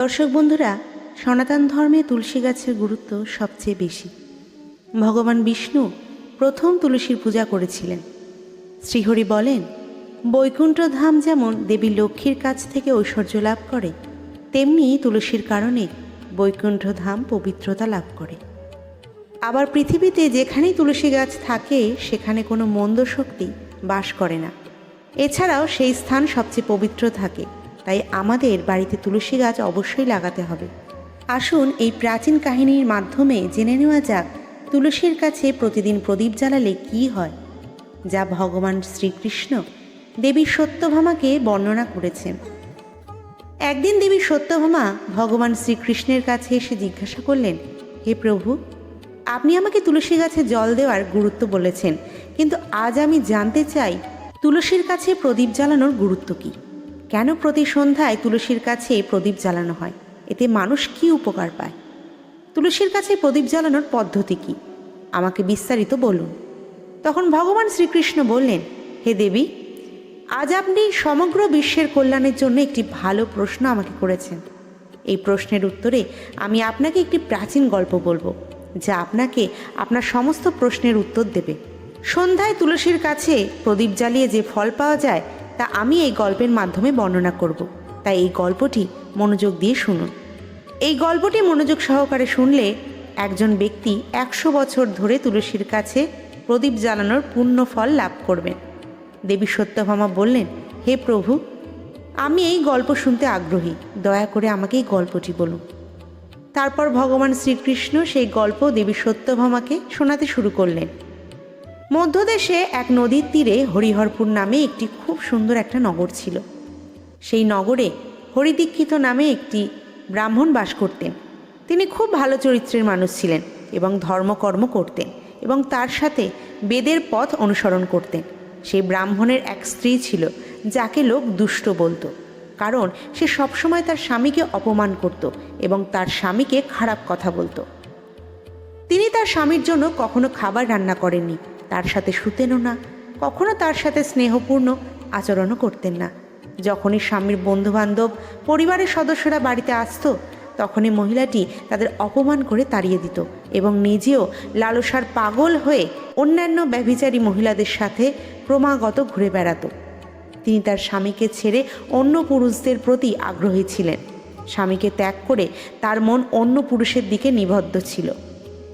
দর্শক বন্ধুরা, সনাতন ধর্মে তুলসী গাছের গুরুত্ব সবচেয়ে বেশি। ভগবান বিষ্ণু প্রথম তুলসীর পূজা করেছিলেন। শ্রীহরি বলেন, বৈকুণ্ঠ ধাম যেমন দেবী লক্ষ্মীর কাছ থেকে ঐশ্বর্য লাভ করে, তেমনি তুলসীর কারণে বৈকুণ্ঠ ধাম পবিত্রতা লাভ করে। আবার পৃথিবীতে যেখানেই তুলসী গাছ থাকে, সেখানে কোনো মন্দ শক্তি বাস করে না। এছাড়াও সেই স্থান সবচেয়ে পবিত্র থাকে। তাই আমাদের বাড়িতে তুলসী গাছ অবশ্যই লাগাতে হবে। আসুন এই প্রাচীন কাহিনীর মাধ্যমে জেনে নেওয়া যাক, তুলসীর কাছে প্রতিদিন প্রদীপ জ্বালালে কি হয়, যা ভগবান শ্রীকৃষ্ণ দেবী সত্যভামাকে বর্ণনা করেছেন। একদিন দেবী সত্যভামা ভগবান শ্রীকৃষ্ণের কাছে এসে জিজ্ঞাসা করলেন, হে প্রভু, আপনি আমাকে তুলসী গাছে জল দেওয়ার গুরুত্ব বলেছেন, কিন্তু আজ আমি জানতে চাই, তুলসীর কাছে প্রদীপ জ্বালানোর গুরুত্ব কী? কেন প্রতি সন্ধ্যায় তুলসীর কাছে প্রদীপ জ্বালানো হয়? এতে মানুষ কি উপকার পায়? তুলসীর কাছে প্রদীপ জ্বালানোর পদ্ধতি কি? আমাকে বিস্তারিত বলুন। তখন ভগবান শ্রীকৃষ্ণ বললেন, হে দেবী, আজ আপনি সমগ্র বিশ্বের কল্যাণের জন্য একটি ভালো প্রশ্ন আমাকে করেছেন। এই প্রশ্নের উত্তরে আমি আপনাকে একটি প্রাচীন গল্প বলব, যা আপনাকে আপনার সমস্ত প্রশ্নের উত্তর দেবে। সন্ধ্যায় তুলসীর কাছে প্রদীপ জ্বালিয়ে যে ফল পাওয়া যায় তা আমি এই গল্পের মাধ্যমে বর্ণনা করব। তাই এই গল্পটি মনোযোগ দিয়ে শুনুন। এই গল্পটি মনোযোগ সহকারে শুনলে একজন ব্যক্তি একশো বছর ধরে তুলসীর কাছে প্রদীপ জ্বালানোর পূর্ণ ফল লাভ করবেন। দেবী সত্যভামা বললেন, হে প্রভু, আমি এই গল্প শুনতে আগ্রহী। দয়া করে আমাকে এই গল্পটি বলুন। তারপর ভগবান শ্রীকৃষ্ণ সেই গল্প দেবী সত্যভামাকে শোনাতে শুরু করলেন। মধ্যদেশে এক নদীর তীরে হরিহরপুর নামে একটি খুব সুন্দর একটা নগর ছিল। সেই নগরে হরিদীক্ষিত নামে একটি ব্রাহ্মণ বাস করতেন। তিনি খুব ভালো চরিত্রের মানুষ ছিলেন এবং ধর্মকর্ম করতেন এবং তার সাথে বেদের পথ অনুসরণ করতেন। সেই ব্রাহ্মণের এক স্ত্রী ছিল, যাকে লোক দুষ্ট বলতো। কারণ সে সবসময় তার স্বামীকে অপমান করত এবং তার স্বামীকে খারাপ কথা বলতো। তিনি তার স্বামীর জন্য কখনো খাবার রান্না করেননি। তার সাথে শুতেনও না, কখনো তার সাথে স্নেহপূর্ণ আচরণও করতেন না। যখনই স্বামীর বন্ধুবান্ধব, পরিবারের সদস্যরা বাড়িতে আসতো, তখনই মহিলাটি তাদের অপমান করে তাড়িয়ে দিত এবং নিজেও লালসার পাগল হয়ে অন্যান্য ব্যভিচারী মহিলাদের সাথে ক্রমাগত ঘুরে বেড়াতো। তিনি তার স্বামীকে ছেড়ে অন্য পুরুষদের প্রতি আগ্রহী ছিলেন। স্বামীকে ত্যাগ করে তার মন অন্য পুরুষের দিকে নিবদ্ধ ছিল।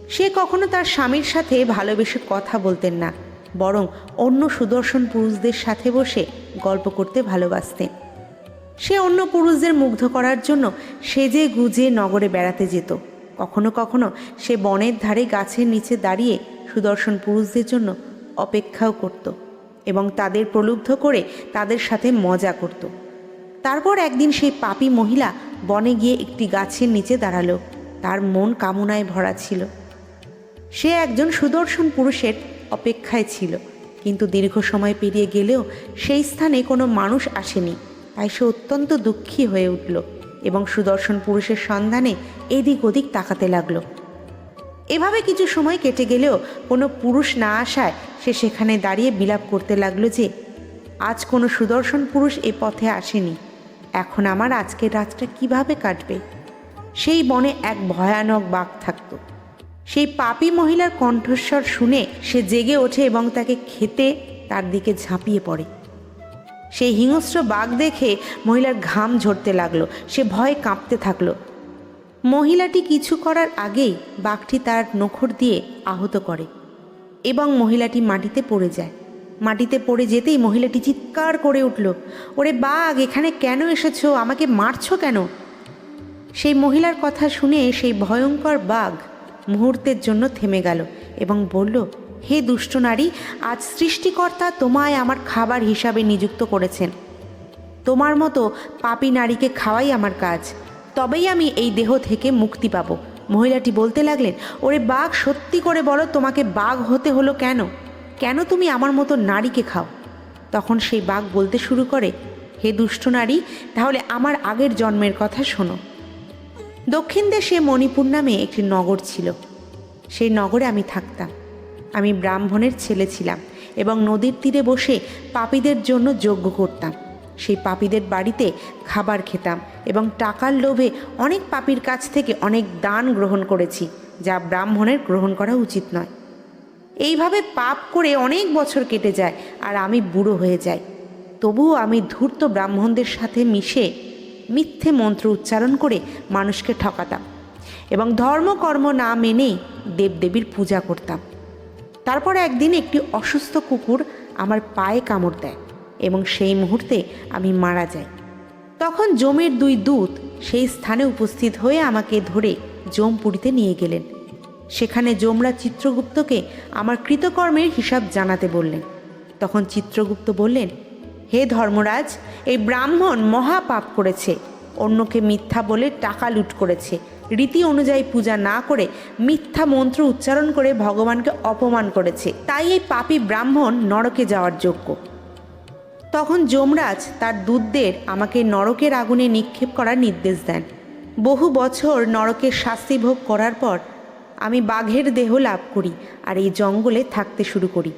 সে কখনো তার স্বামীর সাথে ভালোবেসে কথা বলতেন না, বরং অন্য সুদর্শন পুরুষদের সাথে বসে গল্প করতে ভালোবাসতেন। সে অন্য পুরুষদের মুগ্ধ করার জন্য সেজে গুজে নগরে বেড়াতে যেত। কখনো কখনো সে বনের ধারে গাছের নিচে দাঁড়িয়ে সুদর্শন পুরুষদের জন্য অপেক্ষাও করত এবং তাদের প্রলুব্ধ করে তাদের সাথে মজা করত। তারপর একদিন সেই পাপী মহিলা বনে গিয়ে একটি গাছের নিচে দাঁড়াল। তার মন কামনায় ভরা ছিল। সে একজন সুদর্শন পুরুষের অপেক্ষায় ছিল। কিন্তু দীর্ঘ সময় পেরিয়ে গেলেও সেই স্থানে কোনো মানুষ আসেনি। তাই সে অত্যন্ত দুঃখী হয়ে উঠল এবং সুদর্শন পুরুষের সন্ধানে এদিক ওদিক তাকাতে লাগল। এভাবে কিছু সময় কেটে গেলেও কোনো পুরুষ না আসায় সে সেখানে দাঁড়িয়ে বিলাপ করতে লাগল যে, আজ কোনো সুদর্শন পুরুষ এ পথে আসেনি। এখন আমার আজকের রাতটা কীভাবে কাটবে? সেই বনে এক ভয়ানক বাঘ থাকতো। সেই পাপি মহিলার কণ্ঠস্বর শুনে সে জেগে ওঠে এবং তাকে খেতে তার দিকে ঝাঁপিয়ে পড়ে। সেই হিংস্র বাঘ দেখে মহিলার ঘাম ঝরতে লাগল। সে ভয়ে কাঁপতে থাকল। মহিলাটি কিছু করার আগেই বাঘটি তার নখর দিয়ে আহত করে এবং মহিলাটি মাটিতে পড়ে যায়। মাটিতে পড়ে যেতেই মহিলাটি চিৎকার করে উঠল, ওরে বাঘ, এখানে কেন এসেছ? আমাকে মারছো কেন? সেই মহিলার কথা শুনে সেই ভয়ঙ্কর বাঘ মুহূর্তের জন্য থেমে গেল এবং বলল, হে দুষ্ট নারী, আজ সৃষ্টিকর্তা তোমায় আমার খাবার হিসাবে নিযুক্ত করেছেন। তোমার মতো পাপী নারীকে খাওয়াই আমার কাজ। তবেই আমি এই দেহ থেকে মুক্তি পাব। মহিলাটি বলতে লাগলেন, ওরে বাঘ, সত্যি করে বলো, তোমাকে বাঘ হতে হলো কেন? কেন তুমি আমার মতো নারীকে খাও? তখন সেই বাঘ বলতে শুরু করে, হে দুষ্ট নারী, তাহলে আমার আগের জন্মের কথা শোনো। দক্ষিণ দেশে মণিপুর নামে একটি নগর ছিল। সেই নগরে আমি থাকতাম। আমি ব্রাহ্মণের ছেলে ছিলাম এবং নদীর তীরে বসে পাপীদের জন্য যজ্ঞ করতাম। সেই পাপীদের বাড়িতে খাবার খেতাম এবং টাকার লোভে অনেক পাপীর কাছ থেকে অনেক দান গ্রহণ করেছি, যা ব্রাহ্মণের গ্রহণ করা উচিত নয়। এইভাবে পাপ করে অনেক বছর কেটে যায় আর আমি বুড়ো হয়ে যাই। তবুও আমি ধূর্ত ব্রাহ্মণদের সাথে মিশে মিথ্যে মন্ত্র উচ্চারণ করে মানুষকে ঠকাতাম এবং ধর্মকর্ম না মেনে দেবদেবীর পূজা করতাম। তারপর একদিন একটি অসুস্থ কুকুর আমার পায়ে কামড় দেয় এবং সেই মুহূর্তে আমি মারা যাই। তখন জমের দুই দূত সেই স্থানে উপস্থিত হয়ে আমাকে ধরে জমপুরীতে নিয়ে গেলেন। সেখানে যমরা চিত্রগুপ্তকে আমার কৃতকর্মের হিসাব জানাতে বললেন। তখন চিত্রগুপ্ত বললেন হে ধর্মরাজ, এই ব্রাহ্মণ মহা পাপ করেছে। অন্যকে মিথ্যা বলে টাকা লুট করেছে। রীতি অনুযায়ী পূজা না করে মিথ্যা মন্ত্র উচ্চারণ করে ভগবানকে অপমান করেছে। তাই এই পাপী ব্রাহ্মণ নরকে যাওয়ার যোগ্য। তখন যমরাজ তার দূতদের আমাকে নরকের আগুনে নিক্ষেপ করার নির্দেশ দেন। বহু বছর নরকের শাস্তি ভোগ করার পর আমি বাঘের দেহ লাভ করি আর এই জঙ্গলে থাকতে শুরু করি।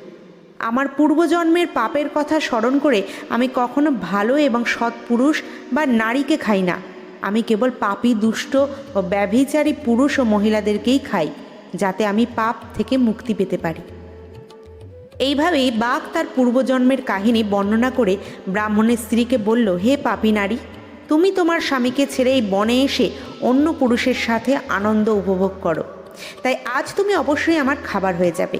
আমার পূর্বজন্মের পাপের কথা স্মরণ করে আমি কখনো ভালো এবং সৎ পুরুষ বা নারীকে খাই না। আমি কেবল পাপি, দুষ্ট ও ব্যভিচারী পুরুষ ও মহিলাদেরকেই খাই, যাতে আমি পাপ থেকে মুক্তি পেতে পারি। এইভাবেই বাঘ তার পূর্বজন্মের কাহিনী বর্ণনা করে ব্রাহ্মণের স্ত্রীকে বলল, হে পাপী নারী, তুমি তোমার স্বামীকে ছেড়ে এই বনে এসে অন্য পুরুষের সাথে আনন্দ উপভোগ করো। তাই আজ তুমি অবশ্যই আমার খাবার হয়ে যাবে।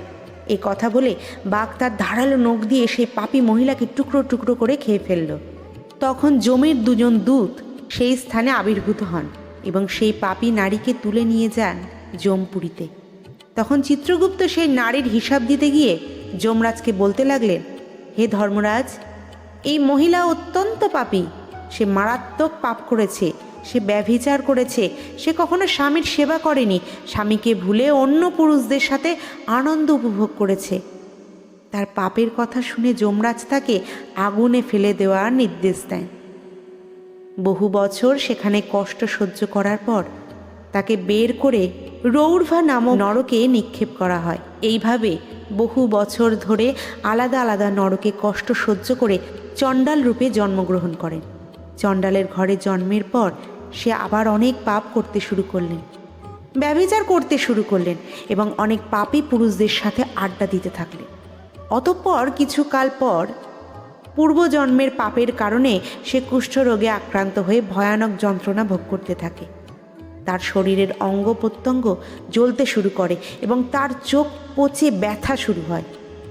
এই কথা বলে বাঘ তার ধারালো নখ দিয়ে সেই পাপী মহিলাকে টুকরো টুকরো করে খেয়ে ফেলল। তখন জমির দুজন দূত সেই স্থানে আবির্ভূত হন এবং সেই পাপী নারীকে তুলে নিয়ে যান জমপুরীতে তখন চিত্রগুপ্ত সেই নারীর হিসাব দিতে গিয়ে যমরাজকে বলতে লাগলেন, হে ধর্মরাজ, এই মহিলা অত্যন্ত পাপী। সে মারাত্মক পাপ করেছে। সে ব্যভিচার করেছে। সে কখনো স্বামীর সেবা করেনি। স্বামীকে ভুলে অন্য পুরুষদের সাথে আনন্দ উপভোগ করেছে। তার পাপের কথা শুনে যমরাজ তাকে আগুনে ফেলে দেওয়ার নির্দেশ দেন। বহু বছর সেখানে কষ্ট সহ্য করার পর তাকে বের করে রৌর্ভা নামক নরকে নিক্ষেপ করা হয়। এইভাবে বহু বছর ধরে আলাদা আলাদা নরকে কষ্ট সহ্য করে চণ্ডাল রূপে জন্মগ্রহণ করেন। চণ্ডালের ঘরে জন্মের পর সে আবার অনেক পাপ করতে শুরু করলেন। ব্যভিচার করতে শুরু করলেন এবং অনেক পাপী পুরুষদের সাথে আড্ডা দিতে থাকলেন। অতঃপর কিছুকাল পর পূর্বজন্মের পাপের কারণে সে কুষ্ঠরোগে আক্রান্ত হয়ে ভয়ানক যন্ত্রণা ভোগ করতে থাকে। তার শরীরের অঙ্গ প্রত্যঙ্গ জ্বলতে শুরু করে এবং তার চোখ পচে ব্যথা শুরু হয়।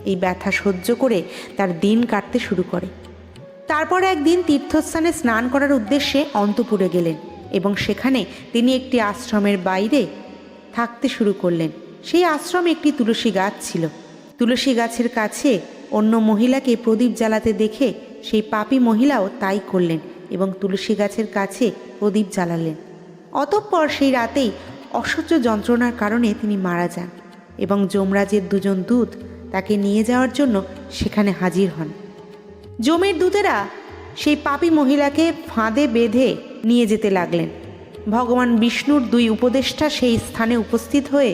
এই ব্যথা সহ্য করে তার দিন কাটতে শুরু করে। তারপর একদিন তীর্থস্থানে স্নান করার উদ্দেশ্যে অন্তপুরে গেলেন এবং সেখানে তিনি একটি আশ্রমের বাইরে থাকতে শুরু করলেন। সেই আশ্রমে একটি তুলসী গাছ ছিল। তুলসী গাছের কাছে অন্য মহিলাকে প্রদীপ জ্বালাতে দেখে সেই পাপী মহিলাও তাই করলেন এবং তুলসী গাছের কাছে প্রদীপ জ্বালালেন। অতঃপর সেই রাতেই অসহ্য যন্ত্রণার কারণে তিনি মারা যান এবং যমরাজের দুজন দূত তাকে নিয়ে যাওয়ার জন্য সেখানে হাজির হন। জমের দূতেরা সেই পাপী মহিলাকে ফাঁদে বেঁধে নিয়ে যেতে লাগলেন। ভগবান বিষ্ণুর দুই উপদেষ্টা সেই স্থানে উপস্থিত হয়ে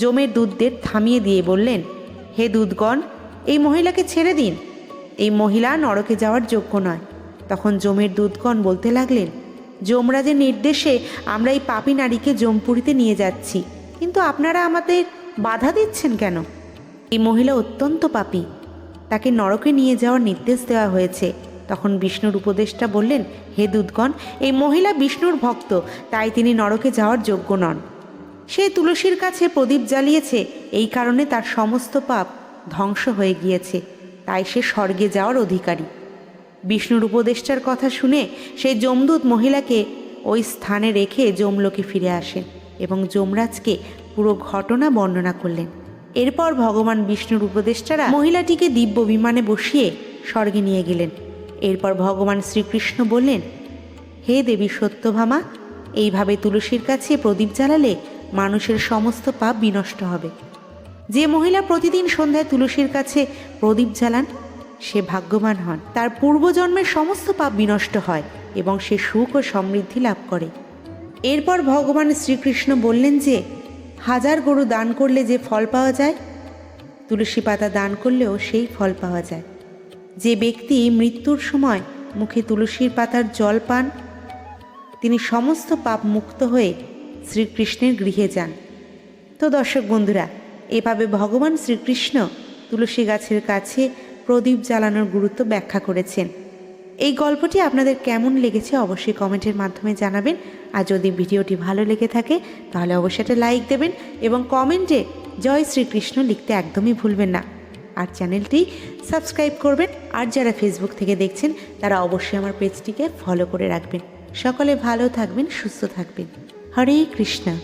জমের দুধদের থামিয়ে দিয়ে বললেন, হে দুধগণ এই মহিলাকে ছেড়ে দিন। এই মহিলা নরকে যাওয়ার যোগ্য নয়। তখন জমের দুধগণ বলতে লাগলেন, যমরাজের নির্দেশে আমরা এই পাপী নারীকে জমপুরিতে নিয়ে যাচ্ছি, কিন্তু আপনারা আমাদের বাধা দিচ্ছেন কেন? এই মহিলা অত্যন্ত পাপী। তাকে নরকে নিয়ে যাওয়ার নির্দেশ দেওয়া হয়েছে। তখন বিষ্ণুর উপদেষ্টা বললেন, হে দুধগণ এই মহিলা বিষ্ণুর ভক্ত, তাই তিনি নরকে যাওয়ার যোগ্য নন। সে তুলসীর কাছে প্রদীপ জ্বালিয়েছে, এই কারণে তার সমস্ত পাপ ধ্বংস হয়ে গিয়েছে, তাই সে স্বর্গে যাওয়ার অধিকারী। বিষ্ণুর উপদেষ্টার কথা শুনে সেই যমদূত মহিলাকে ওই স্থানে রেখে যমলোকে ফিরে আসেন এবং যমরাজকে পুরো ঘটনা বর্ণনা করলেন। এরপর ভগবান বিষ্ণুর উপদেষ্টারা মহিলাটিকে দিব্য বিমানে বসিয়ে স্বর্গে নিয়ে গেলেন। এরপর ভগবান শ্রীকৃষ্ণ বললেন, হে দেবী সত্যভামা, এইভাবে তুলসীর কাছে প্রদীপ জ্বালালে মানুষের সমস্ত পাপ বিনষ্ট হবে। যে মহিলা প্রতিদিন সন্ধ্যায় তুলসীর কাছে প্রদীপ জ্বালান, সে ভাগ্যবান হন। তার পূর্বজন্মের সমস্ত পাপ বিনষ্ট হয় এবং সে সুখ ও সমৃদ্ধি লাভ করে। এরপর ভগবান শ্রীকৃষ্ণ বললেন যে হাজার গরু দান করলে যে ফল পাওয়া যায়, তুলসী পাতা দান করলেও সেই ফল পাওয়া যায়। যে ব্যক্তি মৃত্যুর সময় মুখে তুলসীর পাতার জল পান, তিনি সমস্ত পাপ মুক্ত হয়ে শ্রীকৃষ্ণের গৃহে যান। তো দর্শক বন্ধুরা, এভাবে ভগবান শ্রীকৃষ্ণ তুলসী গাছের কাছে প্রদীপ জ্বালানোর গুরুত্ব ব্যাখ্যা করেছেন। এই গল্পটি আপনাদের কেমন লেগেছে অবশ্যই কমেন্টের মাধ্যমে জানাবেন। আর যদি ভিডিওটি ভালো লেগে থাকে, তাহলে অবশ্যই একটা লাইক দেবেন এবং কমেন্টে জয় শ্রীকৃষ্ণ লিখতে একদমই ভুলবেন না। আর চ্যানেলটি সাবস্ক্রাইব করবেন, আর যারা ফেসবুক থেকে দেখছেন, তারা অবশ্যই আমার পেজটিকে ফলো করে রাখবেন। সকলে ভালো থাকবেন, সুস্থ থাকবেন। হরে কৃষ্ণা।